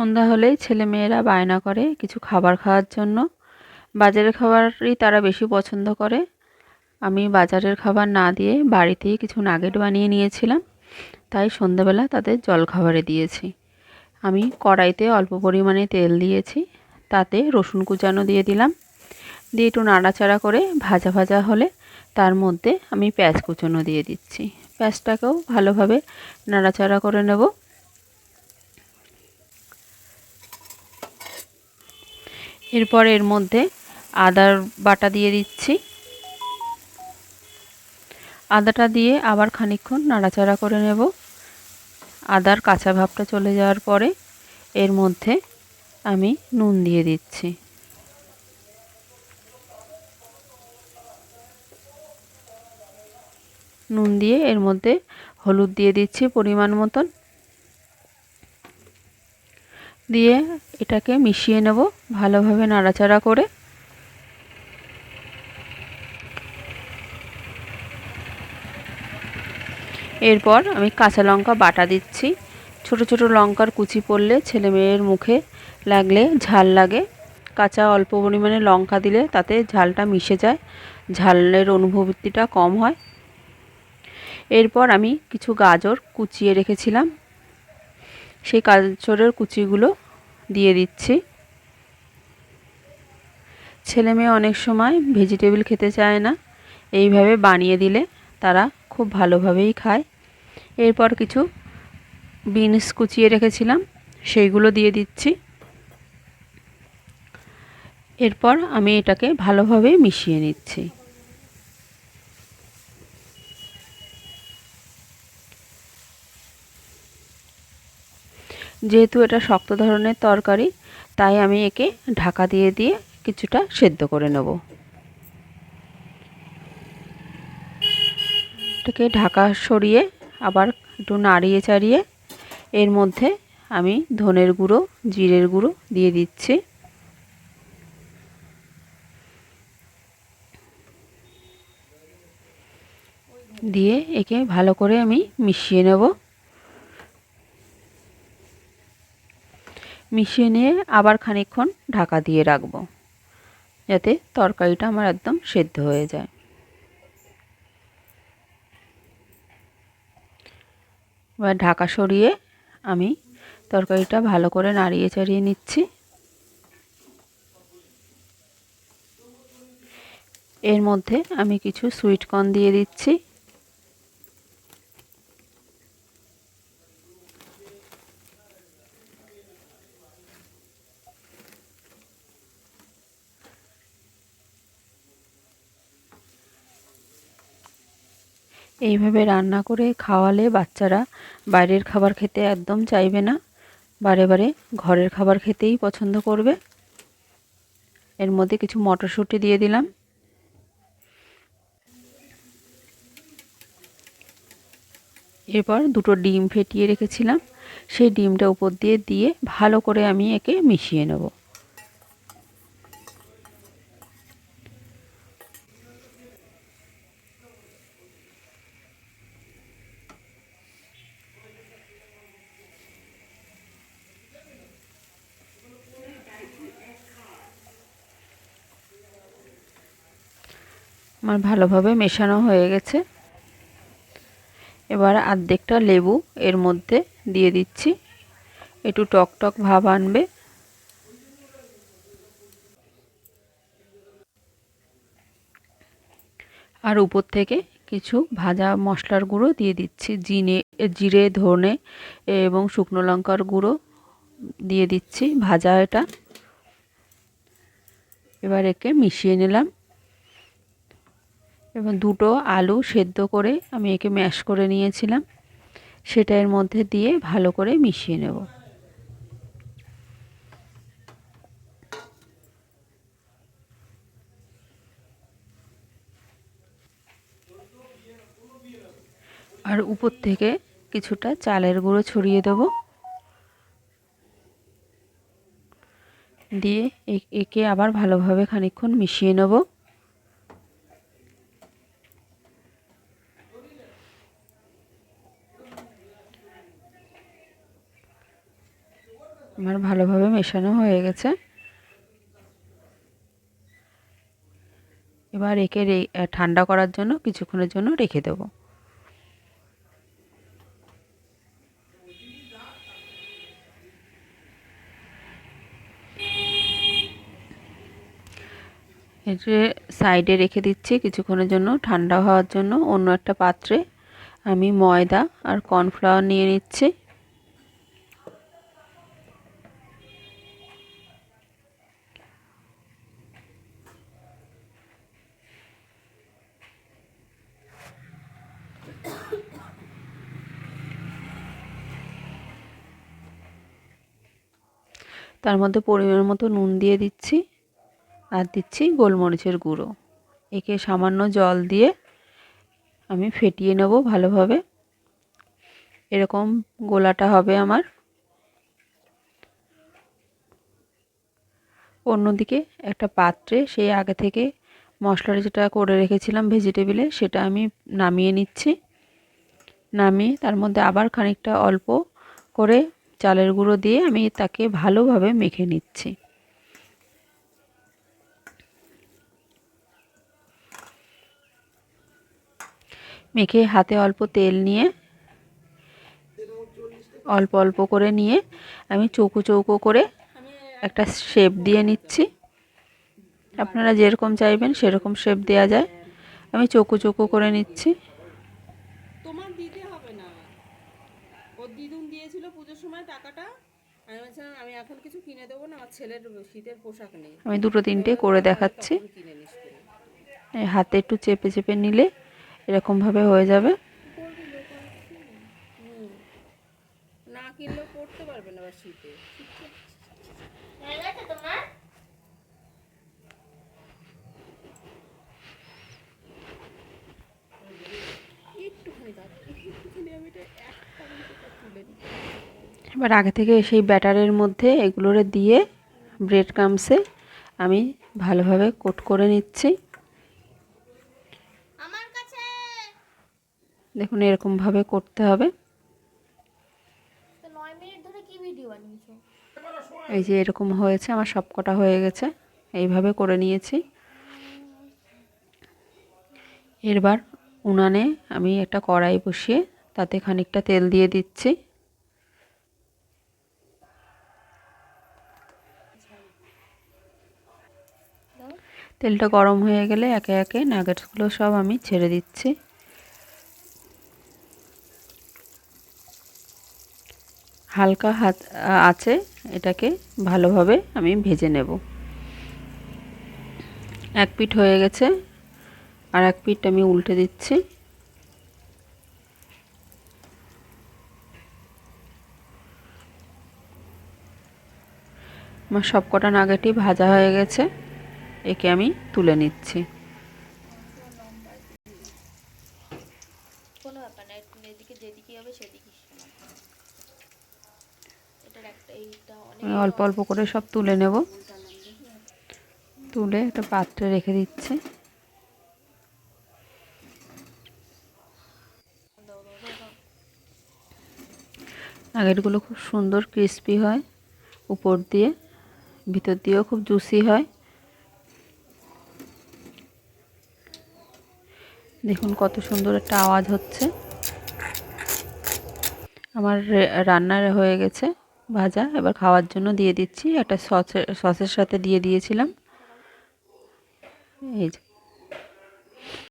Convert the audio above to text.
সন্ধ্যা হলেই ছেলেমেয়েরা বায়না করে কিছু খাবার খাওয়ার জন্য। বাজারের খাবারই তারা বেশি পছন্দ করে। আমি বাজারের খাবার না দিয়ে বাড়িতেই কিছু নাগেট বানিয়ে নিয়েছিলাম। তাই সন্ধ্যাবেলা তাদের জলখাবারে দিয়েছি। আমি কড়াইতে অল্প পরিমাণে তেল দিয়েছি। তাতে রসুন কুচানো দিয়ে দিলাম। দিয়ে একটু নাড়াচাড়া করে ভাজা ভাজা হলে তার মধ্যে আমি পেঁয়াজ কুচনো দিয়ে দিচ্ছি। পেঁয়াজটাকেও ভালোভাবে নাড়াচাড়া করে নেব। এরপর এর মধ্যে আদার বাটা দিয়ে দিচ্ছি। আদাটা দিয়ে আবার খানিকক্ষণ নাড়াচাড়া করে নেব। আদার কাঁচা ভাবটা চলে যাওয়ার পরে এর মধ্যে আমি নুন দিয়ে দিচ্ছি। নুন দিয়ে এর মধ্যে হলুদ দিয়ে দিচ্ছি পরিমাণ মতন। দিয়ে এটাকে মিশিয়ে নেব ভালোভাবে নাড়াচাড়া করে। এরপর আমি কাঁচা লঙ্কা বাটা দিচ্ছি। ছোট ছোট লঙ্কার কুচি পড়লে ছেলে মেয়ের মুখে লাগলে ঝাল লাগে। কাঁচা অল্প পরিমাণে লঙ্কা দিলে তাতে ঝালটা মিশে যায়, ঝালের অনুভূতিটা কম হয়। এরপর আমি কিছু গাজর কুচিয়ে রেখেছিলাম। সেই গাজরের কুচিগুলো দিয়ে দিচ্ছি। ছেলে মেয়ে অনেক সময় ভেজিটেবিল খেতে চায় না। এইভাবে বানিয়ে দিলে তারা খুব ভালোভাবেই খায়। এরপর কিছু বিনস কুচিয়ে রেখেছিলাম, সেইগুলো দিয়ে দিচ্ছি। এরপর আমি এটাকে ভালোভাবে মিশিয়ে নিচ্ছি। যেহেতু এটা শক্ত ধরনের তরকারি, তাই আমি একে ঢাকা দিয়ে দিয়ে কিছুটা সেদ্ধ করে নেব। এটাকে ঢাকা সরিয়ে আবার একটু নাড়িয়ে চাড়িয়ে এর মধ্যে আমি ধনের গুঁড়ো, জিরের গুঁড়ো দিয়ে দিচ্ছি। দিয়ে একে ভালো করে আমি মিশিয়ে নেব। মিশিয়ে নিয়ে আবার খানিকক্ষণ ঢাকা দিয়ে রাখব, যাতে তরকারিটা আমার একদম সেদ্ধ হয়ে যায়। এবার ঢাকা সরিয়ে আমি তরকারিটা ভালো করে নাড়িয়ে চাড়িয়ে নিচ্ছি। এর মধ্যে আমি কিছু সুইট কর্ন দিয়ে দিচ্ছি। এইভাবে রান্না করে খাওয়ালে বাচ্চারা বাইরের খাবার খেতে একদম চাইবে না। বারে বারে ঘরের খাবার খেতেই পছন্দ করবে। এর মধ্যে কিছু মটরশুঁটি দিয়ে দিলাম। এরপর দুটো ডিম ফেটিয়ে রেখেছিলাম। সেই ডিমটা উপর দিয়ে দিয়ে ভালো করে আমি একে মিশিয়ে নেব। আমার ভালোভাবে মেশানো হয়ে গেছে। এবার আর্ধেকটা লেবু এর মধ্যে দিয়ে দিচ্ছি। একটু টক টক ভাব আনবে। আর উপর থেকে কিছু ভাজা মশলার গুঁড়ো দিয়ে দিচ্ছি। জিনে, জিরে, ধনে এবং শুকনো লঙ্কার গুঁড়ো দিয়ে দিচ্ছি ভাজা এটা। এবার একে মিশিয়ে নিলাম। এবং দুটো আলু সেদ্ধ করে আমি একে ম্যাশ করে নিয়েছিলাম। সেটা এর মধ্যে দিয়ে ভালো করে মিশিয়ে নেব। আর উপর থেকে কিছুটা চালের গুঁড়ো ছড়িয়ে দেব। দিয়ে একে আবার ভালোভাবে খানিক্ষণ মিশিয়ে নেব। আমার ভালোভাবে মেশানো হয়ে গেছে। এবার একে ঠান্ডা করার জন্য, কিছুক্ষণের জন্য রেখে দেবো। এটি সাইডে রেখে দিচ্ছি, কিছুক্ষণের জন্য ঠান্ডা হওয়ার জন্য অন্য একটা পাত্রে আমি ময়দা আর কর্নফ্লাওয়ার নিয়ে নিচ্ছি। তার মধ্যে পরিমাণ মতো নুন দিয়ে দিচ্ছি আর দিচ্ছি গোলমরিচের গুঁড়ো। একে সামান্য জল দিয়ে আমি ফেটিয়ে নেব ভালোভাবে। এরকম গোলাটা হবে আমার। অন্যদিকে একটা পাত্রে সেই আগে থেকে মশলাটা যেটা করে রেখেছিলাম ভেজিটেবিলে সেটা আমি নামিয়ে নিচ্ছি। নামিয়ে তার মধ্যে আবার খানিকটা অল্প করে চালের গুঁড়ো দিয়ে আমি তাকে ভালোভাবে মেখে নিচ্ছি। মেখে হাতে অল্প তেল নিয়ে, অল্প অল্প করে নিয়ে আমি চৌকো চৌকো করে একটা শেপ দিয়ে নিচ্ছি। আপনারা যেরকম চাইবেন সেরকম শেপ দেওয়া যায়। আমি চৌকো চৌকো করে নিচ্ছি তোমার দিতে হবে না ওর দিয়েছিল পুজোর সময় টাকাটা। আমি বলছিলাম আমি এখন কিছু কিনে দেবো না আমার ছেলের শীতের পোশাক নেই। আমি দুটো তিনটে করে দেখাচ্ছি। হাতে একটু চেপে চেপে নিলে এরকমভাবে হয়ে যাবে। না কিনলেও পড়তে পারবে না আবার শীতে একটুখানি দাও একটুখানি আমি এটা একটা মিনিট তুলে নিই এবার আগে থেকে সেই ব্যাটারের মধ্যে এগুলোরে দিয়ে ব্রেড ক্রামসে আমি ভালোভাবে কোট করে নিচ্ছি। দেখুন এরকমভাবে করতে হবে। এই যে এরকম হয়েছে আমার সব কটা হয়ে গেছে। এইভাবে করে নিয়েছি। এরবার উনানে আমি একটা কড়াই বসিয়ে তাতে খানিকটা তেল দিয়ে দিচ্ছি। তেলটা গরম হয়ে গেলে একে একে নাগেটসগুলো সব আমি ছেড়ে দিচ্ছি। হালকা হাত আছে, এটাকে ভালোভাবে আমি ভেজে নেব। এক পিঠ হয়ে গেছে, আর এক পিঠ আমি উল্টে দিচ্ছি। আমার সব কটা নাগেটই ভাজা হয়ে গেছে। একে আমি তুলে নিচ্ছি। কোনো ব্যাপার না একটু এদিকে যেদিকে হবে সেদিকে সমান এটার একটা এইটা অনেক আমি অল্প অল্প করে সব তুলে নেব। তুলে একটা পাত্রে রেখে দিচ্ছি। নাগেটগুলো খুব সুন্দর ক্রিস্পি হয়। উপর দিয়ে ভিতর দিয়েও খুব জুসি হয়। দেখুন কত সুন্দর একটা আওয়াজ হচ্ছে। আমার রান্নার হয়ে গেছে, ভাজা। এবার খাওয়ার জন্য দিয়ে দিচ্ছি। একটা সসের সসের সাথে দিয়ে দিয়েছিলাম। এই যে।